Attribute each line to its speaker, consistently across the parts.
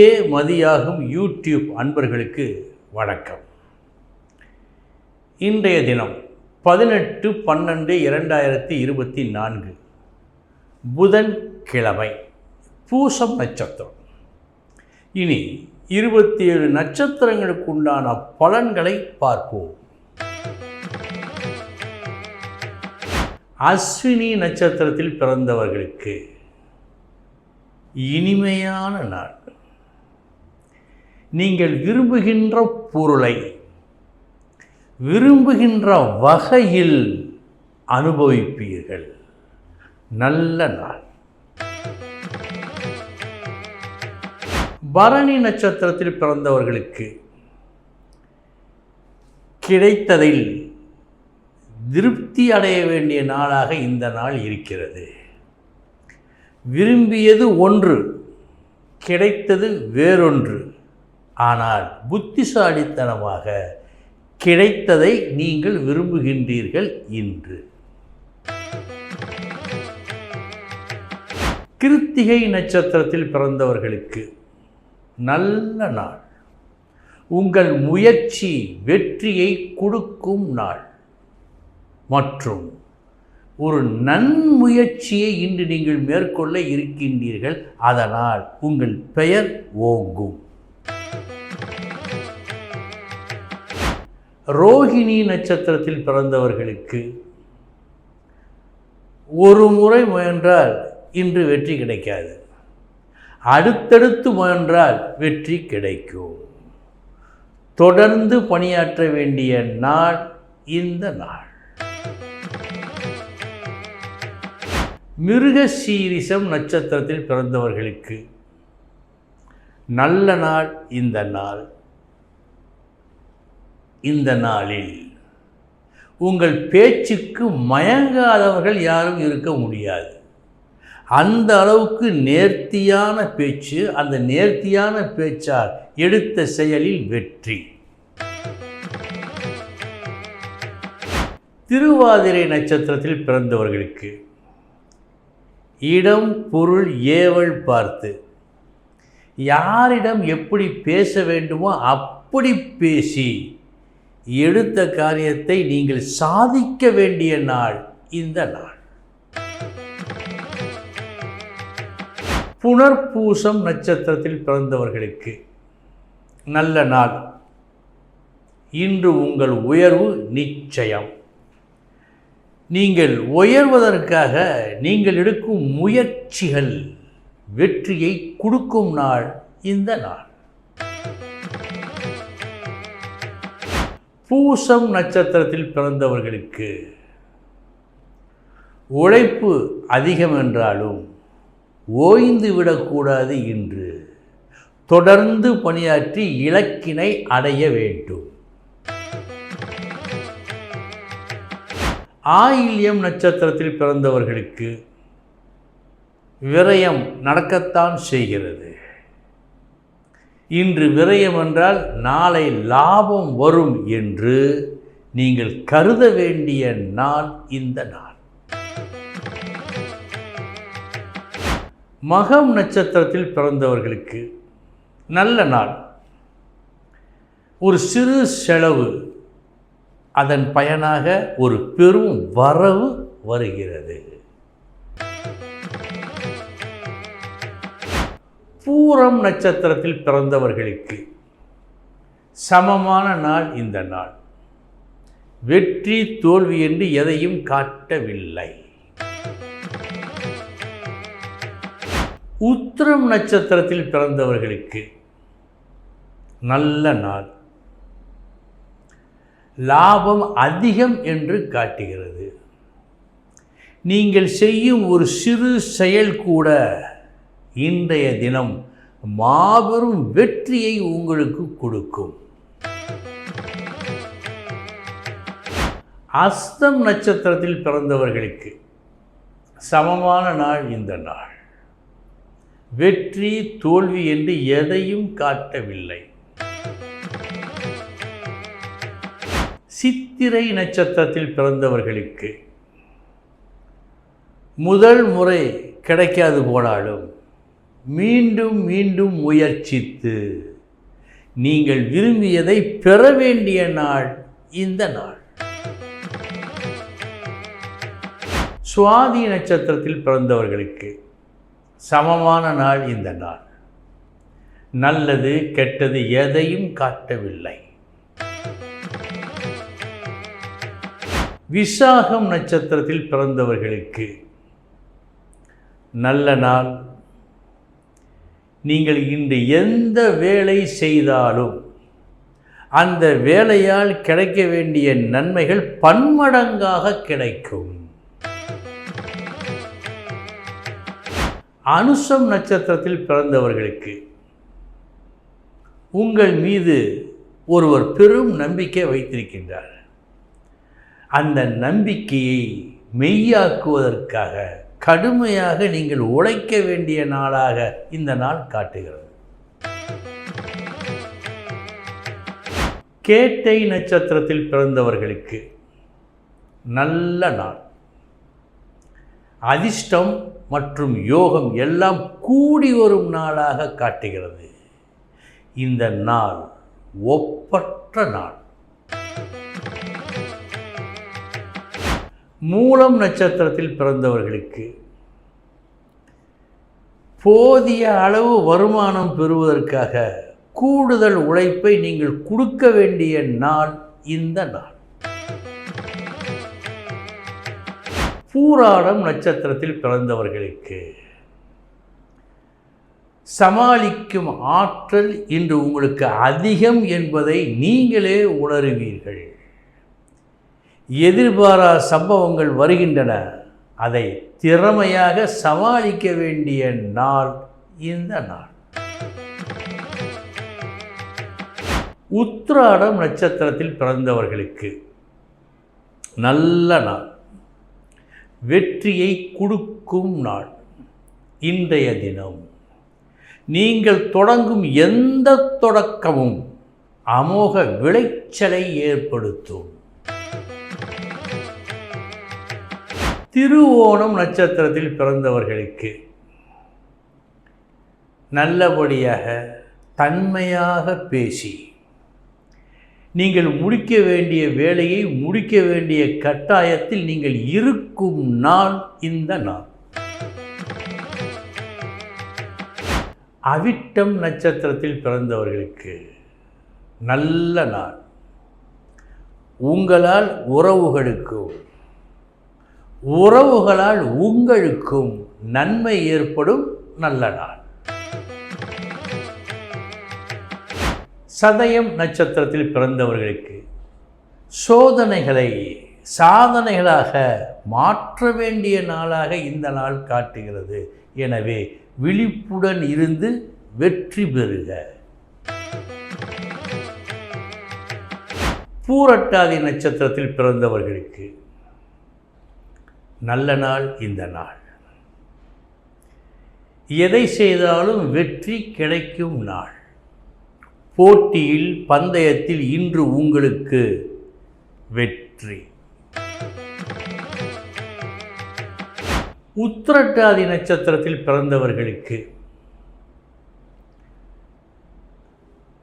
Speaker 1: மதியே மதியாகும் YouTube அன்பர்களுக்கு வணக்கம். இன்றைய தினம் பதினெட்டு பன்னெண்டு இரண்டாயிரத்தி இருபத்தி நான்கு. புதன் கிழமை பூசம் நட்சத்திரம். இனி இருபத்தி ஏழு நட்சத்திரங்களுக்கு உண்டான பலன்களை பார்ப்போம். அஸ்வினி நட்சத்திரத்தில் பிறந்தவர்களுக்கு இனிமையான நாள். நீங்கள் விரும்புகின்ற பொருளை விரும்புகின்ற வகையில் அனுபவிப்பீர்கள். நல்ல நாள். பரணி நட்சத்திரத்தில் பிறந்தவர்களுக்கு கிடைத்ததில் திருப்தி அடைய வேண்டிய நாளாக இந்த நாள் இருக்கிறது. விரும்பியது ஒன்று கிடைத்தது வேறொன்று. ஆனால் புத்திசாலித்தனமாக கிடைத்ததை நீங்கள் விரும்புகின்றீர்கள் இன்று. கிருத்திகை நட்சத்திரத்தில் பிறந்தவர்களுக்கு நல்ல நாள். உங்கள் முயற்சி வெற்றியை கொடுக்கும் நாள். மற்றும் ஒரு நன்முயற்சியை இன்று நீங்கள் மேற்கொள்ள இருக்கின்றீர்கள். அதனால் உங்கள் பெயர் ஓங்கும். ரோஹிணி நட்சத்திரத்தில் பிறந்தவர்களுக்கு ஒரு முறை முயன்றால் இன்று வெற்றி கிடைக்காது. அடுத்தடுத்து முயன்றால் வெற்றி கிடைக்கும். தொடர்ந்து பணியாற்ற வேண்டிய நாள் இந்த நாள். மிருகசீரிசம் நட்சத்திரத்தில் பிறந்தவர்களுக்கு நல்ல நாள் இந்த நாள். இந்த நாளில் உங்கள் பேச்சுக்கு மயங்காதவர்கள் யாரும் இருக்க முடியாது. அந்த அளவுக்கு நேர்த்தியான பேச்சு அந்த நேர்த்தியான பேச்சால் எடுத்த செயலில் வெற்றி. திருவாதிரை நட்சத்திரத்தில் பிறந்தவர்களுக்கு இடம் பொருள் ஏவல் பார்த்து யாரிடம் எப்படி பேச வேண்டுமோ அப்படி பேசி எடுத்த காரியத்தை நீங்கள் சாதிக்க வேண்டிய நாள் இந்த நாள். புனர்பூசம் நட்சத்திரத்தில் பிறந்தவர்களுக்கு நல்ல நாள். இன்று உங்கள் உயர்வு நிச்சயம். நீங்கள் உயர்வதற்காக நீங்கள் எடுக்கும் முயற்சிகள் வெற்றியை கொடுக்கும் நாள் இந்த நாள். பூசம் நட்சத்திரத்தில் பிறந்தவர்களுக்கு உழைப்பு அதிகம் என்றாலும் ஓய்ந்து விடக்கூடாது இன்று. தொடர்ந்து பணியாற்றி இலக்கினை அடைய வேண்டும். ஆயில்யம் நட்சத்திரத்தில் பிறந்தவர்களுக்கு விரயம் நடக்கத்தான் செய்கிறது. இன்று விரயம் என்றால் நாளை லாபம் வரும் என்று நீங்கள் கருத வேண்டிய நாள் இந்த நாள். மகம் நட்சத்திரத்தில் பிறந்தவர்களுக்கு நல்ல நாள். ஒரு சிறு செலவு அதன் பயனாக ஒரு பெரும் வரவு வருகிறது. பூரம் நட்சத்திரத்தில் பிறந்தவர்களுக்கு சமமான நாள் இந்த நாள். வெற்றி தோல்வி என்று எதையும் காட்டவில்லை. உத்திரம் நட்சத்திரத்தில் பிறந்தவர்களுக்கு நல்ல நாள். லாபம் அதிகம் என்று காட்டுகிறது. நீங்கள் செய்யும் ஒரு சிறு செயல் கூட இன்றைய தினம் மாபெரும் வெற்றியை உங்களுக்கு கொடுக்கும். அஸ்தம் நட்சத்திரத்தில் பிறந்தவர்களுக்கு சமமான நாள் இந்த நாள். வெற்றி தோல்வி என்று எதையும் காட்டவில்லை. சித்திரை நட்சத்திரத்தில் பிறந்தவர்களுக்கு முதல் முறை கிடைக்காது போனாலும் மீண்டும் மீண்டும் முயற்சித்து நீங்கள் விரும்பியதை பெற வேண்டிய நாள் இந்த நாள். சுவாதி நட்சத்திரத்தில் பிறந்தவர்களுக்கு சமமான நாள் இந்த நாள். நல்லது கெட்டது எதையும் காட்டவில்லை. விசாகம் நட்சத்திரத்தில் பிறந்தவர்களுக்கு நல்ல நாள் நீங்கள் இன்று எந்த வேலை செய்தாலும் அந்த வேலையால் கிடைக்க வேண்டிய நன்மைகள் பன்மடங்காக கிடைக்கும். அனுசம் நட்சத்திரத்தில் பிறந்தவர்களுக்கு உங்கள் மீது ஒருவர் பெரும் நம்பிக்கை வைத்திருக்கின்றார். அந்த நம்பிக்கையை மெய்யாக்குவதற்காக கடுமையாக நீங்கள் உழைக்க வேண்டிய நாளாக இந்த நாள் காட்டுகிறது. கேட்டை நட்சத்திரத்தில் பிறந்தவர்களுக்கு நல்ல நாள். அதிர்ஷ்டம் மற்றும் யோகம் எல்லாம் கூடி வரும் நாளாக காட்டுகிறது. இந்த நாள் ஒப்பற்ற நாள். மூலம் நட்சத்திரத்தில் பிறந்தவர்களுக்கு. போதிய அளவு வருமானம் பெறுவதற்காக கூடுதல் உழைப்பை நீங்கள் கொடுக்க வேண்டிய நாள் இந்த நாள். பூராடம் நட்சத்திரத்தில் பிறந்தவர்களுக்கு. சமாளிக்கும் ஆற்றல் இன்று உங்களுக்கு அதிகம் என்பதை நீங்களே உணருவீர்கள். எதிர்பாரா சம்பவங்கள் வருகின்றன. அதை திறமையாக சமாளிக்க வேண்டிய நாள் இந்த நாள். உத்ராடம் நட்சத்திரத்தில் பிறந்தவர்களுக்கு நல்ல நாள். வெற்றியை கொடுக்கும் நாள். இன்றைய தினம். நீங்கள் தொடங்கும் எந்த தொடக்கமும் அமோக விளைச்சலை ஏற்படுத்தும். திருவோணம் நட்சத்திரத்தில் பிறந்தவர்களுக்கு நல்லபடியாக தன்மையாக பேசி நீங்கள் முடிக்க வேண்டிய வேலையை முடிக்க வேண்டிய கட்டாயத்தில் நீங்கள் இருக்கும் நாள் இந்த நாள். அவிட்டம் நட்சத்திரத்தில் பிறந்தவர்களுக்கு நல்ல நாள். உங்களால் உறவுகளுக்கும் உறவுகளால் உங்களுக்கும் நன்மை ஏற்படும் நல்ல நாள். சதயம் நட்சத்திரத்தில் பிறந்தவர்களுக்கு சோதனைகளை சாதனைகளாக மாற்ற வேண்டிய நாளாக இந்த நாள் காட்டுகிறது. எனவே விழிப்புடன் இருந்து வெற்றி பெறுக. பூரட்டாதி நட்சத்திரத்தில் பிறந்தவர்களுக்கு நல்ல நாள் இந்த நாள். எதை செய்தாலும் வெற்றி கிடைக்கும் நாள். போட்டியில் பந்தயத்தில் இன்று உங்களுக்கு வெற்றி. உத்திரட்டாதி நட்சத்திரத்தில் பிறந்தவர்களுக்கு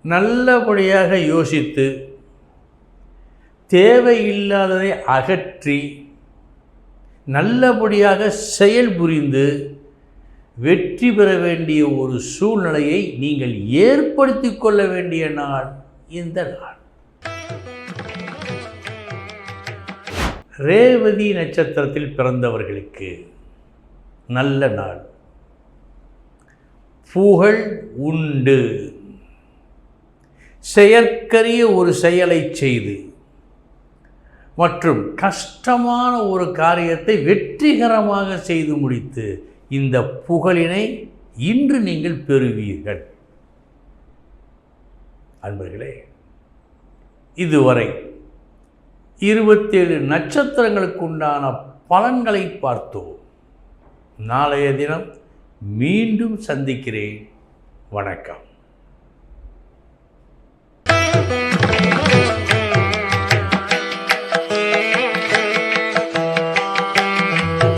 Speaker 1: நல்லபடியாக யோசித்து தேவையில்லாததை அகற்றி நல்லபடியாக செயல் புரிந்து வெற்றி பெற வேண்டிய ஒரு சூழ்நிலையை நீங்கள் ஏற்படுத்தி கொள்ள வேண்டிய நாள் இந்த நாள். ரேவதி நட்சத்திரத்தில் பிறந்தவர்களுக்கு நல்ல நாள். புகழ் உண்டு. செயற்கரிய ஒரு செயலை செய்து மற்றும் கஷ்டமான ஒரு காரியத்தை வெற்றிகரமாக செய்து முடித்து இந்த புகழினை இன்று நீங்கள் பெறுவீர்கள். அன்பர்களே இதுவரை இருபத்தேழு நட்சத்திரங்களுக்கு உண்டான பலன்களை பார்த்தோம். நாளைய தினம் மீண்டும் சந்திக்கிறேன். வணக்கம்.